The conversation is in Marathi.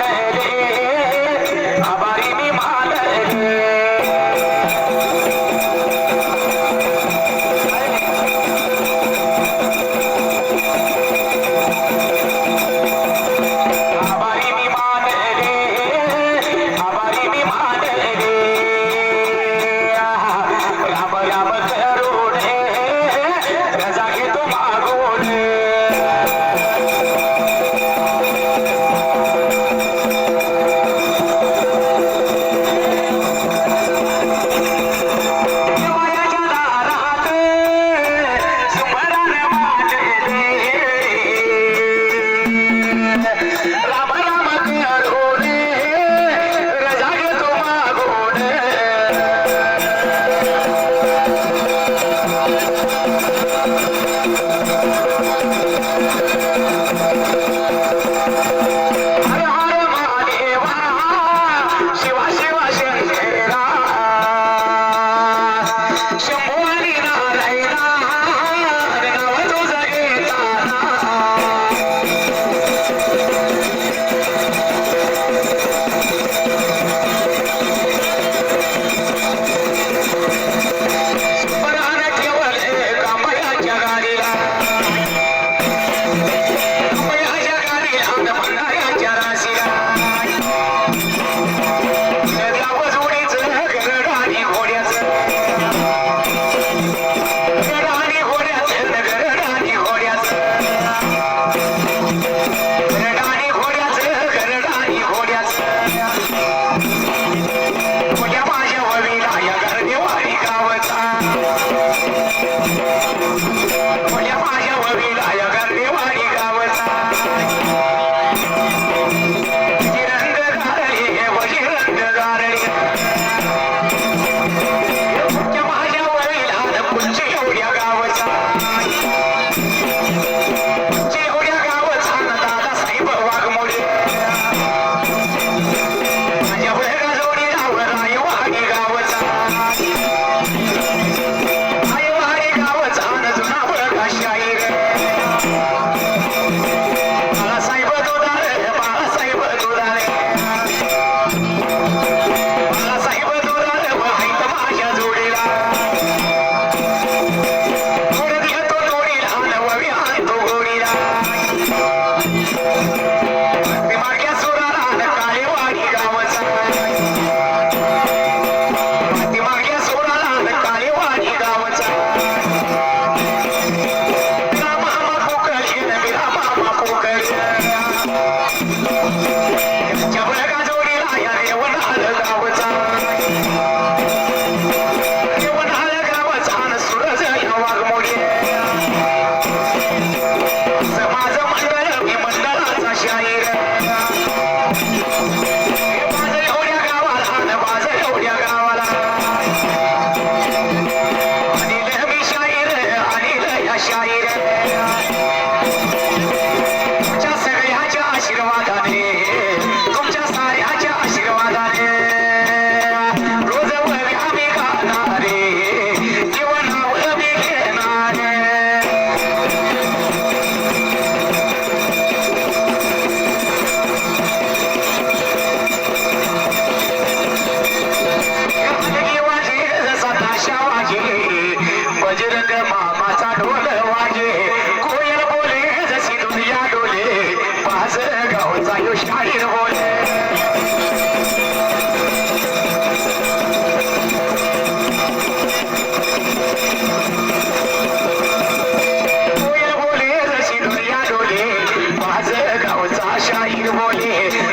रे बजरंग बाबाचा ढोल वाजे. कोयल बोले जशी दुनिया डोले. पाजर गावचा यो शाहीर बोले. कोयल बोले जशी दुनिया डोले. पाजर गावचा शाहीर बोले.